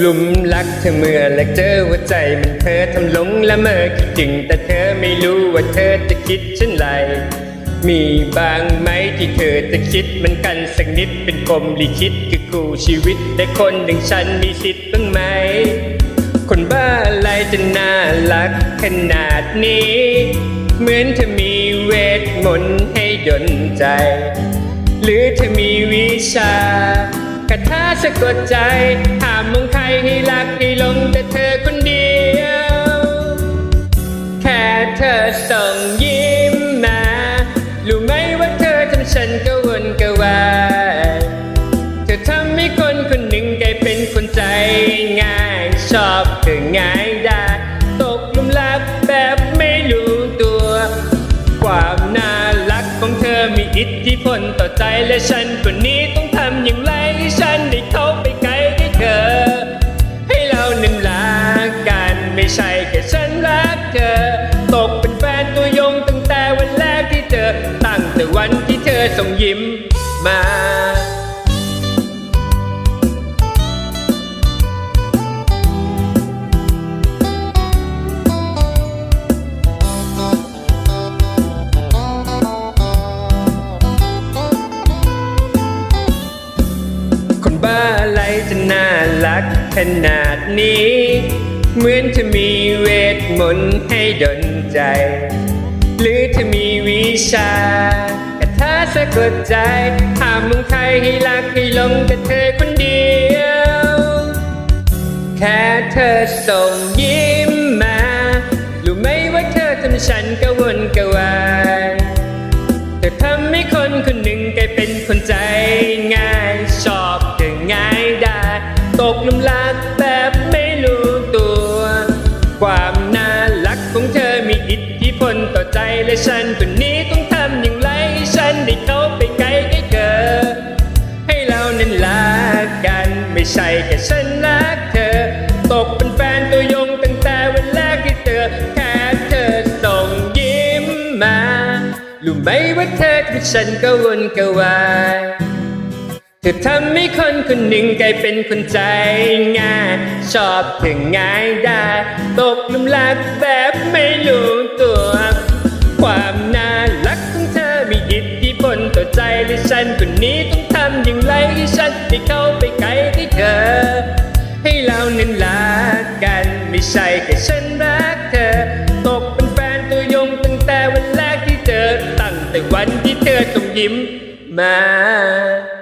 หลุมรักเธอเมื่อแรกเจอหัวใจมันเธอทำหลงละเมอคิดถึงแต่เธอไม่รู้ว่าเธอจะคิดเช่นไร มีบางไหมที่เธอจะคิดมันกันสักนิดเป็นกลมลิขิตคือคู่ชีวิตแต่คนหนึ่งฉันมีสิทธิ์บ้างไหม คนบ้าอะไรจะน่ารักขนาดนี้ เหมือนเธอมีเวทมนต์ให้ดลใจ หรือเธอมีวิชา คาถาสะกดใจห้ามมองใครให้รักให้หลงแต่เธอคนเดียว แค่เธอส่งยิ้มมารู้ไหมว่าเธอทำฉันกระวนกระวายเธอทำให้คนคนหนึ่งกลายเป็นคนใจง่ายชอบเธอง่ายได้ตกลุมรักแบบไม่รู้ตัว ความน่ารักของเธอมีอิทธิพลต่อใจและฉันคนนี้ รักขนาดนี้ เหมือนเธอมีเวทมนต์ให้ดนใจ หรือเธอมีวิชาคาถาสะกดใจห้ามมองใครให้รักให้หลงแต่เธอคนเดียว แค่เธอส่งยิ้ม และฉันคนนี้ต้องทำอย่างไรฉันได้เข้าไปใกล้ใกล้เธอให้เรานั้นรักกัน ไม่ใช่แค่ฉันรักเธอ ตกเป็นแฟนตัวยงตั้งแต่วันแรกที่เธอแค่เธอส่งยิ้มมารู้ไหมว่าเธอทำฉันกระวนกวายเธอทำให้คนคนหนึ่งกลายเป็นคนใจง่าย ชอบเธอง่ายได้ ตกลุมรักแบบไม่รู้ ใจละฉันคนนี้ต้องทำอย่างไรให้ฉันได้เข้าไปใกล้ที่เธอ ให้เรานั้นรักกันไม่ใช่แค่ฉันรักเธอ ตกเป็นแฟนตัวยงตั้งแต่วันแรกที่เจอตั้งแต่วันที่เธอต้องยิ้มมา